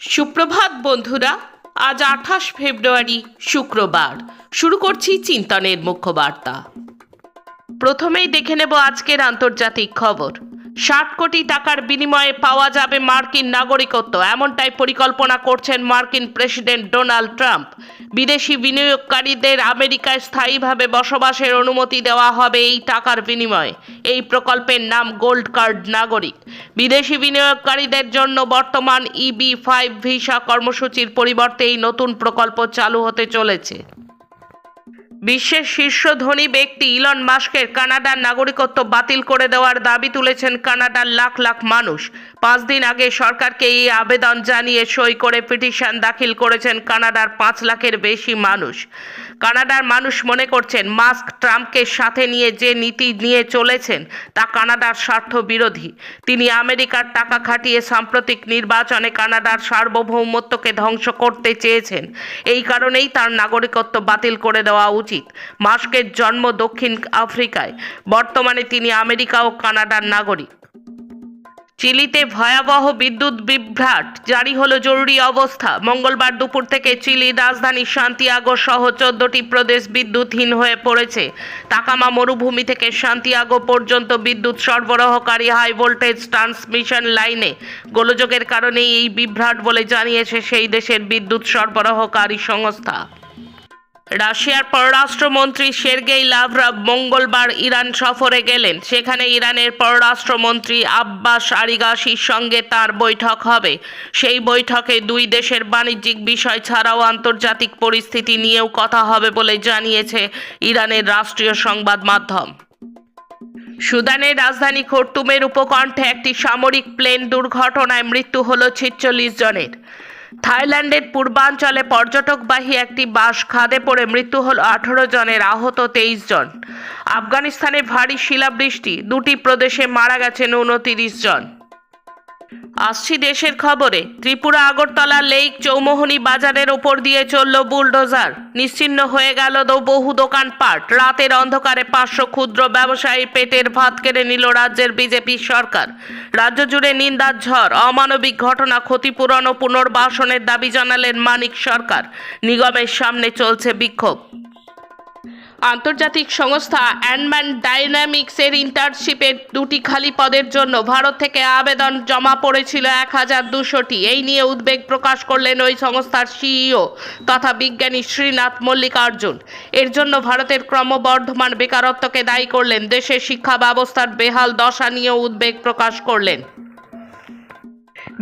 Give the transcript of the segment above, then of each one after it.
সুপ্রভাত বন্ধুরা, আজ আঠাশ ফেব্রুয়ারি, শুক্রবার। শুরু করছি চিন্তনের মুখ্য বার্তা। প্রথমেই দেখে নেব আজকের আন্তর্জাতিক খবর। ষাট কোটি টাকার বিনিময়ে পাওয়া যাবে মার্কিন নাগরিকত্ব। এমনটাই পরিকল্পনা করছেন মার্কিন প্রেসিডেন্ট ডোনাল্ড ট্রাম্প। বিদেশি বিনিয়োগকারীদের আমেরিকায় স্থায়ীভাবে বসবাসের অনুমতি দেওয়া হবে এই টাকার বিনিময়ে। এই প্রকল্পের নাম গোল্ড কার্ড নাগরিক। বিদেশি বিনিয়োগকারীদের জন্য বর্তমান ইবি ফাইভ ভিসা কর্মসূচির পরিবর্তে এই নতুন প্রকল্প চালু হতে চলেছে। বিশ্বের শীর্ষ ধনী ব্যক্তি ইলন মাস্কের কানাডার নাগরিকত্ব বাতিল করে দেওয়ার দাবি তুলেছেন কানাডার লাখ লাখ মানুষ। পাঁচ দিন আগে সরকারকে এই আবেদন জানিয়ে সই করে পিটিশন দাখিল করেছেন কানাডার পাঁচ লাখের বেশি মানুষ। কানাডার মানুষ মনে করছেন, মাস্ক ট্রাম্পকে সাথে নিয়ে যে নীতি নিয়ে চলেছেন, তা কানাডার স্বার্থ বিরোধী। তিনি আমেরিকার টাকা খাটিয়ে সাম্প্রতিক নির্বাচনে কানাডার সার্বভৌমত্বকে ধ্বংস করতে চেয়েছেন। এই কারণেই তার নাগরিকত্ব বাতিল করে দেওয়া উচিত। মাস্কের জন্ম দক্ষিণ আফ্রিকায়। বর্তমানে তিনি আমেরিকা ও কানাডার নাগরিক। চিলিতে ভয়াবহ বিদ্যুৎ বিভ্রাট জারি হলো জরুরি অবস্থা। মঙ্গলবার দুপুর থেকে চিলির রাজধানী শান্তিয়াগো সহ চোদ্দটি প্রদেশ বিদ্যুৎহীন হয়ে পড়েছে। তাকামা মরুভূমি থেকে শান্তিয়াগো পর্যন্ত বিদ্যুৎ সরবরাহকারী হাই ভোল্টেজ ট্রান্সমিশন লাইনে গোলযোগের কারণেই এই বিভ্রাট বলে জানিয়েছে সেই দেশের বিদ্যুৎ সরবরাহকারী সংস্থা। রাশিয়ার পররাষ্ট্রমন্ত্রী সের্গেই লাভরভ মঙ্গলবার ইরান সফরে গেলেন। সেখানে ইরানের পররাষ্ট্রমন্ত্রী আব্বাস আরিগাসির সঙ্গে তার বৈঠক হবে। সেই বৈঠকে দুই দেশের বাণিজ্যিক বিষয় ছাড়াও আন্তর্জাতিক পরিস্থিতি নিয়েও কথা হবে বলে জানিয়েছে ইরানের রাষ্ট্রীয় সংবাদ মাধ্যম। সুদানের রাজধানী খর্তুমের উপকণ্ঠে একটি সামরিক প্লেন দুর্ঘটনায় মৃত্যু হল ছিচল্লিশ জনের। থাইল্যান্ডের পূর্বাঞ্চলে পর্যটকবাহী একটি বাস খাদে পড়ে মৃত্যু হল আঠারো জনের, আহত তেইশ জন। আফগানিস্তানে ভারী শিলাবৃষ্টি, দুটি প্রদেশে মারা গেছেন উনতিরিশ জন। আসছি দেশের খবরে। ত্রিপুরা, আগরতলা, লেক, চৌমোহনী বাজারের ওপর দিয়ে চলল বুলডোজার। নিশ্চিহ্ন হয়ে গেল বহু দোকানপাট। রাতের অন্ধকারে পাঁচশো ক্ষুদ্র ব্যবসায়ী পেটের ভাত কেড়ে নিল রাজ্যের বিজেপি সরকার। রাজ্য জুড়ে নিন্দার ঝড়, অমানবিক ঘটনা ক্ষতিপূরণ ও পুনর্বাসনের দাবি জানালেন মানিক সরকার। নিগমের সামনে চলছে বিক্ষোভ। আন্তর্জাতিক সংস্থা অ্যান্ডম্যান ডাইনামিক্সের ইন্টার্নশিপের দুটি খালি পদের জন্য ভারত থেকে আবেদন জমা পড়েছিল এক হাজার দুশোটি। এই নিয়ে উদ্বেগ প্রকাশ করলেন ওই সংস্থার সিইও তথা বিজ্ঞানী শ্রীনাথ মল্লিকার্জুন। এর জন্য ভারতের ক্রমবর্ধমান বেকারত্বকে দায়ী করলেন। দেশের শিক্ষা ব্যবস্থার বেহাল দশা নিয়েও উদ্বেগ প্রকাশ করলেন।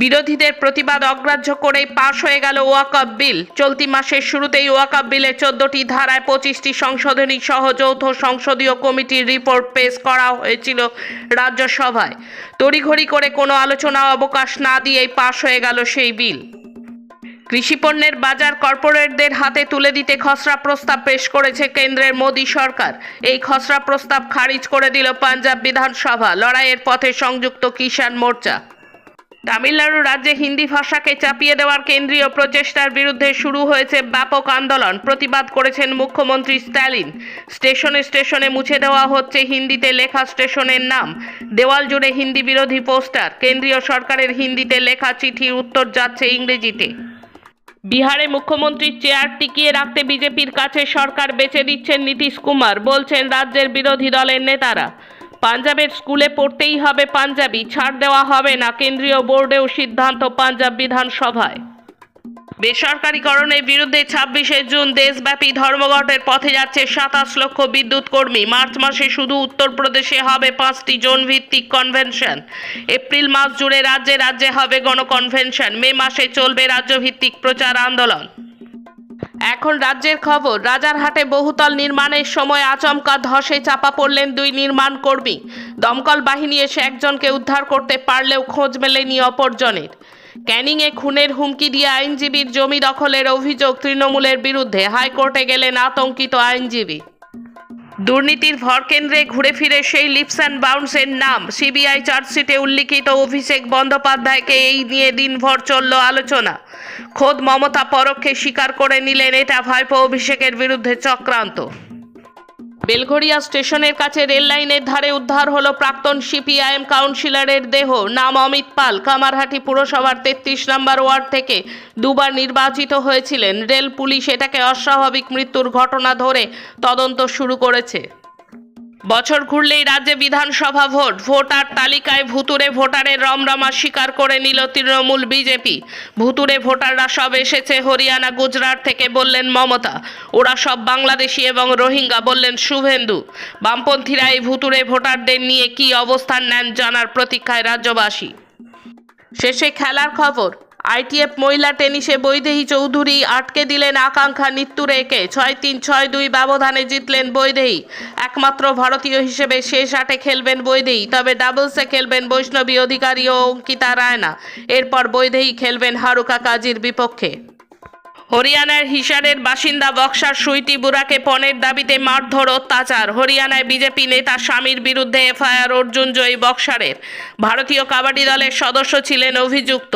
বিরোধীদের প্রতিবাদ অগ্রাহ্য করেই পাশ হয়ে গেল ওয়াকআপ বিল। চলতি মাসের শুরুতেই ওয়াকআপ বিলের চোদ্দটি ধারায় পঁচিশটি সংশোধনী সহ যৌথ সংসদীয় কমিটির রিপোর্ট পেশ করা হয়েছিল রাজ্যসভায়। তড়িঘড়ি করে কোনো আলোচনা অবকাশ না দিয়েই পাশ হয়ে গেল সেই বিল। কৃষিপণ্যের বাজার কর্পোরেটদের হাতে তুলে দিতে খসড়া প্রস্তাব পেশ করেছে কেন্দ্রের মোদী সরকার। এই খসড়া প্রস্তাব খারিজ করে দিল পাঞ্জাব বিধানসভা। লড়াইয়ের পথে সংযুক্ত কিষাণ মোর্চা। তামিলনাড়ু রাজ্যে হিন্দি ভাষাকে চাপিয়ে দেওয়ার কেন্দ্রীয় প্রচেষ্টার বিরুদ্ধে শুরু হয়েছে ব্যাপক আন্দোলন, প্রতিবাদ করেছেন মুখ্যমন্ত্রী স্ট্যালিন। স্টেশনে স্টেশনে মুছে দেওয়া হচ্ছে হিন্দিতে লেখা স্টেশনের নাম। দেওয়াল জুড়ে হিন্দি বিরোধী পোস্টার। কেন্দ্রীয় সরকারের হিন্দিতে লেখা চিঠির উত্তর যাচ্ছে ইংরেজিতে। বিহারে মুখ্যমন্ত্রীর চেয়ার টিকিয়ে রাখতে বিজেপির কাছে সরকার বেছে দিচ্ছেন নীতিশ কুমার, বলছেন রাজ্যের বিরোধী দলের নেতারা। পাঞ্জাবের স্কুলে পড়তেই হবে পাঞ্জাবি, ছাড় দেওয়া হবে না। কেন্দ্রীয় বোর্ডেও সিদ্ধান্ত পাঞ্জাব বিধানসভায়। বেসরকারীকরণের বিরুদ্ধে ছাব্বিশে জুন দেশব্যাপী ধর্মঘটের পথে যাচ্ছে সাতাশ লক্ষ বিদ্যুৎ কর্মী। মার্চ মাসে শুধু উত্তরপ্রদেশে হবে পাঁচটি জোন ভিত্তিক কনভেনশন। এপ্রিল মাস জুড়ে রাজ্যে রাজ্যে হবে গণকনভেনশন। মে মাসে চলবে রাজ্যভিত্তিক প্রচার আন্দোলন। এখন রাজ্যের খবর, রাজারহাটে বহুতল নির্মাণের সময় আচমকা ধসে চাপা পড়লেন দুই নির্মাণ কর্মী। দমকল বাহিনী এসে একজনকে উদ্ধার করতে পারলেও খোঁজ মেলেনি অপরজনের। ক্যানিংয়ে খুনের হুমকি দিয়ে আইনজীবীর জমি দখলের অভিযোগ তৃণমূলের বিরুদ্ধে। হাইকোর্টে গেলেন আতঙ্কিত আইনজীবী। দুর্নীতির ভরকেন্দ্রে ঘুরে ফিরে সেই লিপস অ্যান্ড বাউন্সের নাম। সিবিআই চার্জশিটে উল্লিখিত অভিষেক বন্দ্যোপাধ্যায়কে এই নিয়ে দিনভর চলল আলোচনা। খোদ মমতা পরক্ষে স্বীকার করে নিলেন এটা ভাইপো অভিষেকের বিরুদ্ধে চক্রান্ত। বেলঘড়িয়া স্টেশনের কাছে রেল লাইনের ধারে উদ্ধার হলো প্রাক্তন সিপিআইএম কাউন্সিলরের দেহ। নাম অমিত পাল। কামারহাটি পুরসভার তেত্রিশ নম্বর ওয়ার্ড থেকে দুবার নির্বাচিত হয়েছিলেন। রেল পুলিশ এটাকে অস্বাভাবিক মৃত্যুর ঘটনা ধরে তদন্ত শুরু করেছে। বছর ঘুরলেই রাজ্যে বিধানসভা ভোট। ভোটার তালিকায় ভুতুরে ভোটারের রমরমা স্বীকার করে নিল তৃণমূল বিজেপি। ভুতুরে ভোটাররা সব এসেছে হরিয়ানা, গুজরাট থেকে বললেন মমতা। ওরা সব বাংলাদেশি এবং রোহিঙ্গা বললেন শুভেন্দু। বামপন্থীরা এই ভুতুরে ভোটারদের নিয়ে কী অবস্থান নেন জানার প্রতীক্ষায় রাজ্যবাসী। শেষে খেলার খবর। আইটিএফ মহিলা টেনিসে বৈদেহী চৌধুরী আটকে দিলেন আকাঙ্ক্ষা নিত্যুরেকে ছয় তিন, ছয় দুই ব্যবধানে জিতলেন বৈদেহী। একমাত্র ভারতীয় হিসেবে শেষ আটে খেলবেন বৈদেহী, তবে ডাবলসে খেলবেন বৈষ্ণবী অধিকারী ও অঙ্কিতা রায়না। এরপর বৈদেহী খেলবেন হারুকা কাজীর বিপক্ষে। হরিয়ানার হিসারের বাসিন্দা বক্সার সুইটি বুড়াকে পণের দাবিতে মারধর অত্যাচার। হরিয়ানায় বিজেপি নেতা স্বামীর বিরুদ্ধে এফআইআর অর্জুন জয়ী বক্সারের। ভারতীয় কাবাডি দলের সদস্য ছিলেন অভিযুক্ত।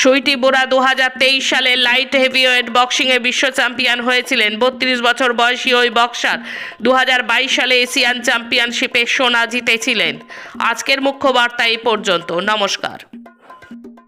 সুইটি বুড়া দু সালে লাইট হেভিওয়েট বক্সিংয়ে বিশ্ব চ্যাম্পিয়ন হয়েছিলেন। বত্রিশ বছর বয়সী ওই বক্সার দু হাজার বাইশ সালে এশিয়ান চ্যাম্পিয়নশিপে সোনা জিতেছিলেন। আজকের মুখ্য বার্তা এই পর্যন্ত। নমস্কার।